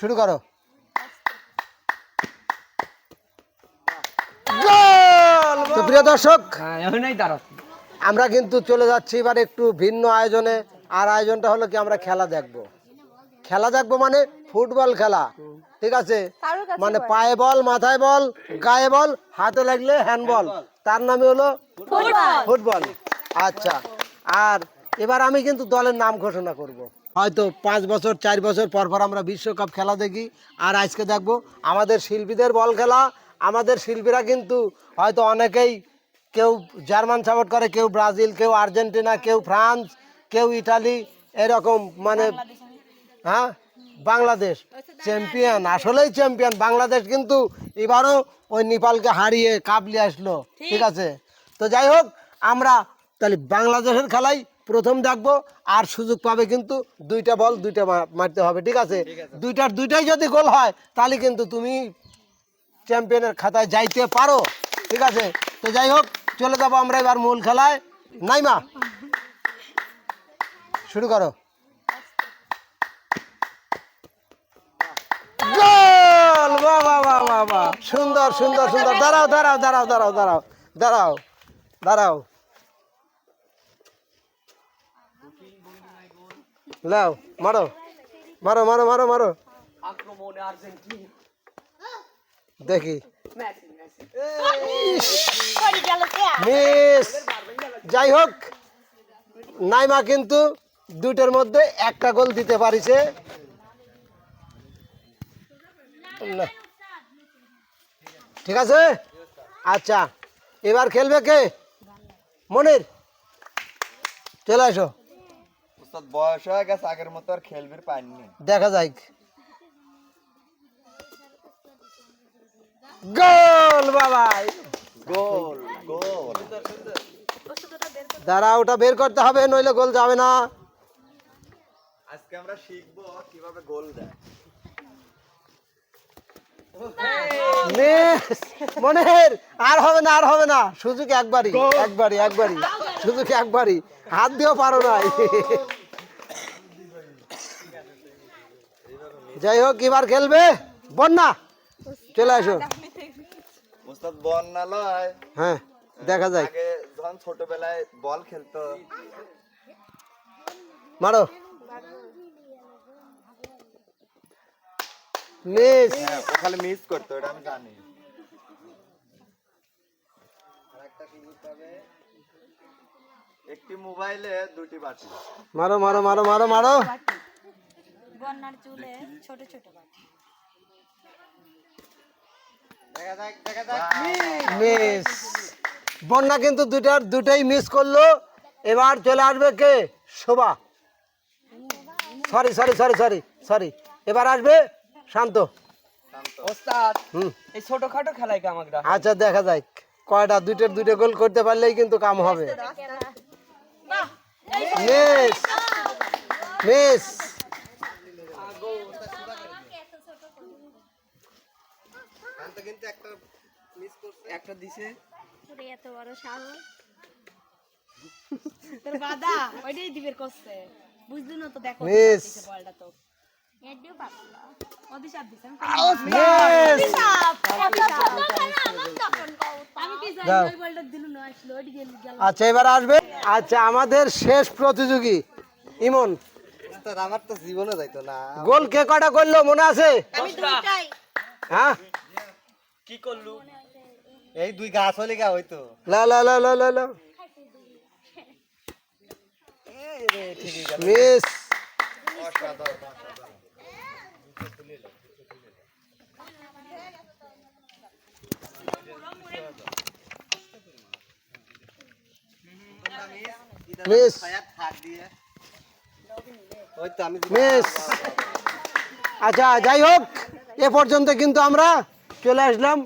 শুরু করো। তো প্রিয় দর্শক হ্যাঁ আমরা কিন্তু চলে যাচ্ছি এবার একটু ভিন্ন আয়োজনে। আর আয়োজনটা হলো কি আমরা খেলা দেখব। খেলা দেখব মানে ফুটবল খেলা ঠিক আছে? মানে পায়ে বল মাথায় বল গায়ে বল হাতে লাগলে হ্যান্ডবল তার নামে হলো ফুটবল। আচ্ছা আর এবার আমি কিন্তু দলের নাম ঘোষণা করব। হয়তো পাঁচ বছর চার বছর পর পর আমরা বিশ্বকাপ খেলা দেখি। আর আজকে দেখব আমাদের শিল্পীদের বল খেলা। আমাদের শিল্পীরা কিন্তু হয়তো অনেকেই কেউ জার্মান সাপোর্ট করে কেউ ব্রাজিল কেউ আর্জেন্টিনা কেউ ফ্রান্স কেউ ইটালি এরকম মানে হ্যাঁ বাংলাদেশ চ্যাম্পিয়ন আসলেই চ্যাম্পিয়ন বাংলাদেশ কিন্তু এবারও ওই নেপালকে হারিয়ে কাপ নিয়ে আসলো। ঠিক। আছে? তো যাই হোক আমরা তাহলে বাংলাদেশের খেলাই প্রথম দেখব আর সুযোগ পাবে কিন্তু দুইটা বল দুইটা মারতে হবে ঠিক আছে? দুইটার দুইটাই যদি গোল হয় তাহলে কিন্তু তুমি চ্যাম্পিয়নের খাতায় যাইতে পারো ঠিক আছে? তো যাই হোক চলে যাব আমরা এবার মূল খেলায়। নাইমা শুরু করো। গোল! সুন্দর সুন্দর সুন্দর। দাঁড়াও দাঁড়াও দাঁড়াও দাঁড়াও দাঁড়াও দাঁড়াও দাঁড়াও। লাও, মারো। মারো মারো মারো মারো। আক্রমণে আর্জেন্টিনা দেখি মেসি। যাই হোক, নাইমা কিন্তু দুইটার মধ্যে একটা গোল দিতে পারিছে। ঠিক আছে? আচ্ছা এবার খেলবে কে? মনির। চলে আসো। বয়স হয়ে গেছে আগের মতো আর খেলবির পাইনি। দেখা যাক। গোল বাবা! গোল গোল। দাঁড়া ওটা বের করতে হবে নইলে গোল যাবে না। আজকে আমরা শিখব কীভাবে গোল দেয়। মনের আর হবে না আর হবে না। সুযোগ একবারই একবারই একবারই। সুযোগ একবারই। হাত দিয়েও পারো নাই। যাই হোক এবার খেলবে। বন্যা চলে আসো। উস্তাদ হ্যাঁ দেখা যায় আগে যখন ছোটবেলায় বল খেলতো। মারো। মিস। হ্যাঁ ও খালি মিস করতো এটা আমি জানি। একটি মোবাইলে দুটি বাটি মারো মারো মারো মারো মারো। বন্যার চুলে ছোট ছোট বাটি মিস। বন্যা কিন্তু দুটার দুটাই মিস করল। এবার চলে আসবে কে? Shova. Sorry sorry sorry sorry sorry. এবার আসবে শান্ত। ওস্তাদ হুম। এই ছোটখাটো খেলায় কি আচ্ছা দেখা যাক। কয়টা দুইটার দুইটা গোল করতে পারলেই কিন্তু কাম হবে। মিস। মিস। একটা দিছে। তোর এত বড় সাহস। তোর বাদা ওইটাই দিবের করছে। বুঝলি না তো দেখো মিস বলটা তো। এডিও পাবলা অভিশাপ দিছে মিস আমি কি জানি যাও। ওই বলটা দিলু না আসলো ওইটি গেল গেল। আচ্ছা এবার আসবে। আচ্ছা আমাদের শেষ প্রতিযোগী ইমন। আমার তো জীবনে যাইতো না। গোল কে কটা করল মনে আছে? হ্যাঁ? করলু। এই দুই গাছ হলে গা হইতো। লা লা লা লা লা লা। মিস। মিস। তো মিস। আচ্ছা যাই হোক এ পর্যন্ত কিন্তু আমরা চলে আসলাম।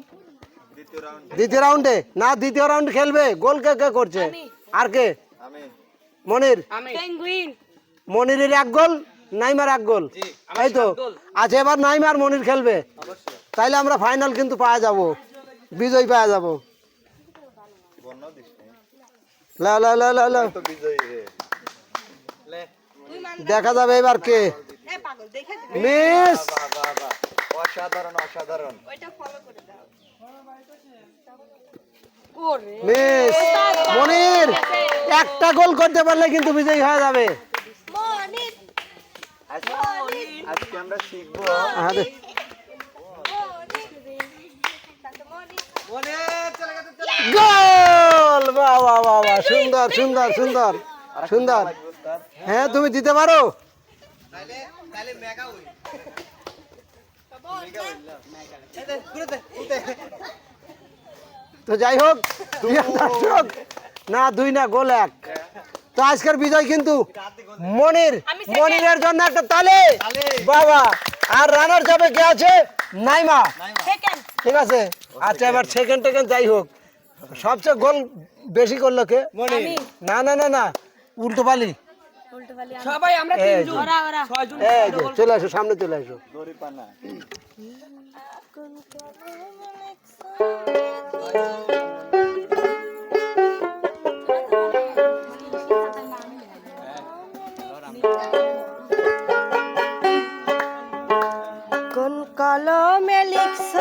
দ্বিতীয় রাউন্ডে না দ্বিতীয় রাউন্ড খেলবে। গোল কে কে করছে? আর কে? আমি। মনির। মনিরের এক গোল নাইমার এক গোল। তাই তো? আচ্ছা এবার নাইমার মনির খেলবে। তাইলে আমরা ফাইনাল কিন্তু পাওয়া যাব। বিজয় পাওয়া যাব। লা লা লা লা লা। তো বিজয়ী রে। দেখা যাবে এবার কে। মিস! অসাধারণ অসাধারণ। মিস মনির একটা গোল করতে পারলে কিন্তু বিজয়ী হয়ে যাবে। আজকে আমরা শিখব। গোল! বাহ বাহ বাহ বাহ। সুন্দর সুন্দর সুন্দর সুন্দর। হ্যাঁ তুমি দিতে পারো। তো যাই হোক দর্শক, না দুই না গোল এক। তো আজকের বিজয় কিন্তু মনির মনিরের জন্য একটা তালে। বাবা আর রানার যাবে কে আছে? নাইমা। ঠিক আছে? আচ্ছা এবার সেকেন্ড টেকেন্ড যাই হোক। সবচেয়ে গোল বেশি করল কে? না না না না। উল্টো পালি। সবাই আমরা চলে আসো সামনে চলে আসো। কোন কলমে লিখছ?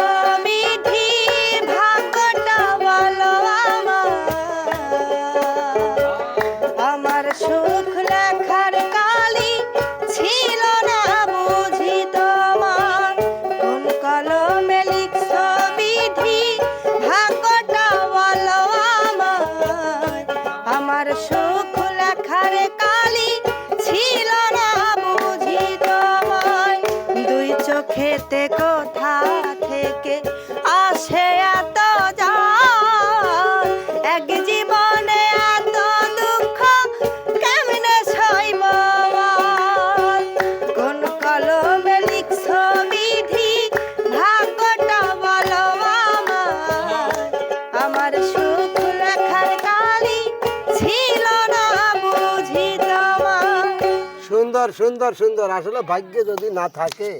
সুন্দর সুন্দর। আসলে ভাগ্যে যদি না থাকে,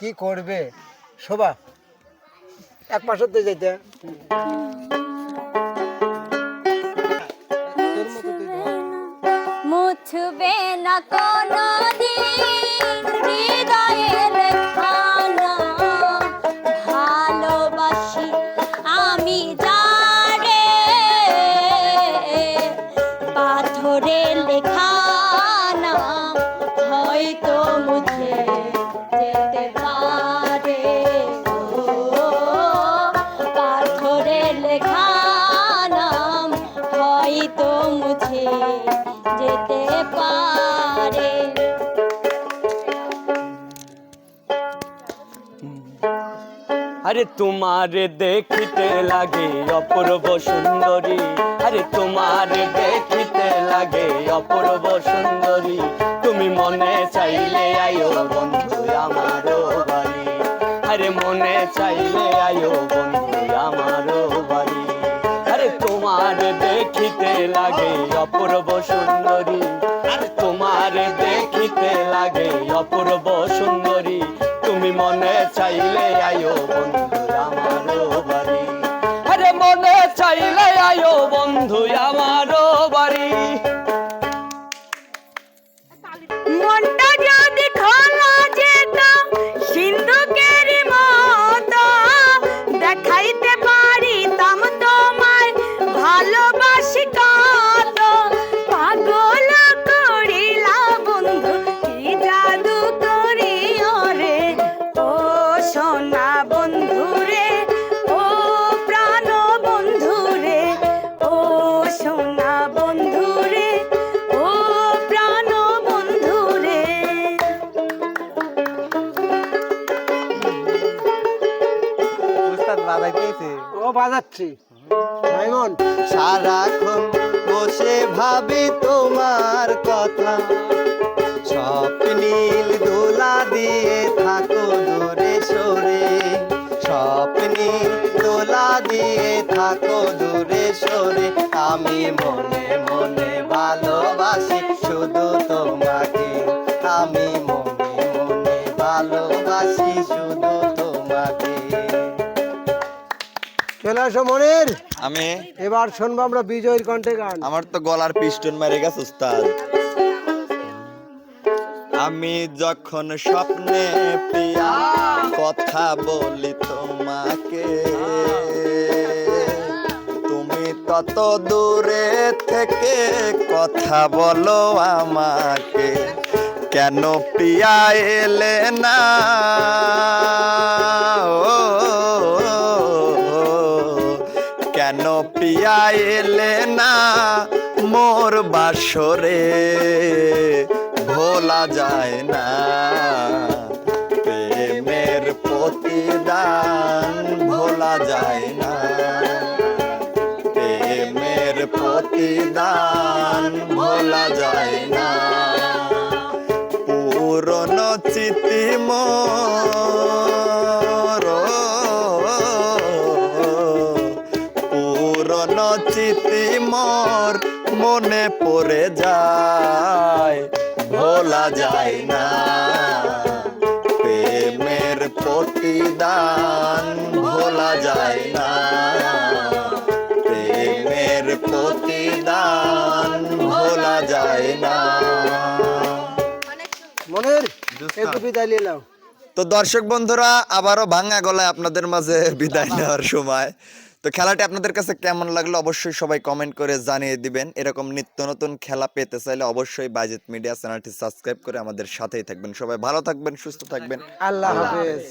কি করবে? শোভা, এক মাস হতে যেতে মুছবে না কোনো দিন হৃদয়ের আরে তোমার দেখিতে লাগে অপূর্ব সুন্দরী। আরে তোমার দেখিতে লাগে অপূর্ব সুন্দরী। তুমি মনে চাইলে আয়ো বন্ধু আমারও বাড়ি। আরে মনে চাইলে আয়ো বন্ধু আমারও বাড়ি। আরে তোমার দেখিতে লাগে অপূর্ব সুন্দরী। আরে তোমার দেখিতে লাগে অপূর্ব সুন্দরী। তুমি মনে চাইলে আয়ো বন্ধু আমার বাড়ি। আরে মনে চাইলে আয়ো বন্ধু আমারও পেয়েছে ও বাজাচ্ছি। সারাক্ষণ বসে ভাবি তোমার কথা। স্বপ্নীল দোলা দিয়ে থাকো দূরে সরে। স্বপ্নীল দোলা দিয়ে থাকো দূরে সরে। আমি মনে মনে ভালোবাসি শুধু তোমাকে। চলে আসো মনির। আমি এবার শুনব আমরা বিজয়ের কণ্ঠে গান। আমার তো গলার পিস্টন মেরে গেছে উস্তাদ। আমি যখন স্বপ্নে পিয়া কথা বলি তোমাকে। তুমি তত দূরে থেকে কথা বলো আমাকে। কেন পিয়া এলে না? পিয়া এলে না মোর বাসরে, ভোলা যায় না। প্রেমের প্রতিদান ভোলা যায় না। প্রেমের প্রতিদান ভোলা যায় না। পুরনো চিতি মোর মনে পড়ে যায় ভোলা যায় না। প্রেমের প্রতিদান ভোলা যায় না। প্রেমের প্রতিদান ভোলা যায় না। মনের বিদায় নিলাম তো দর্শক বন্ধুরা আবারও ভাঙা গলায় আপনাদের মাঝে বিদায় নেওয়ার সময়। তো খেলাটি আপনাদের কাছে কেমন লাগল অবশ্যই সবাই কমেন্ট করে জানিয়ে দিবেন। এরকম নিত্য নতুন খেলা পেতে চাইলে অবশ্যই বাজেট মিডিয়া চ্যানেলটি সাবস্ক্রাইব করে আমাদের সাথেই থাকবেন। সবাই ভালো থাকবেন, সুস্থ থাকবেন। আল্লাহ হাফেজ।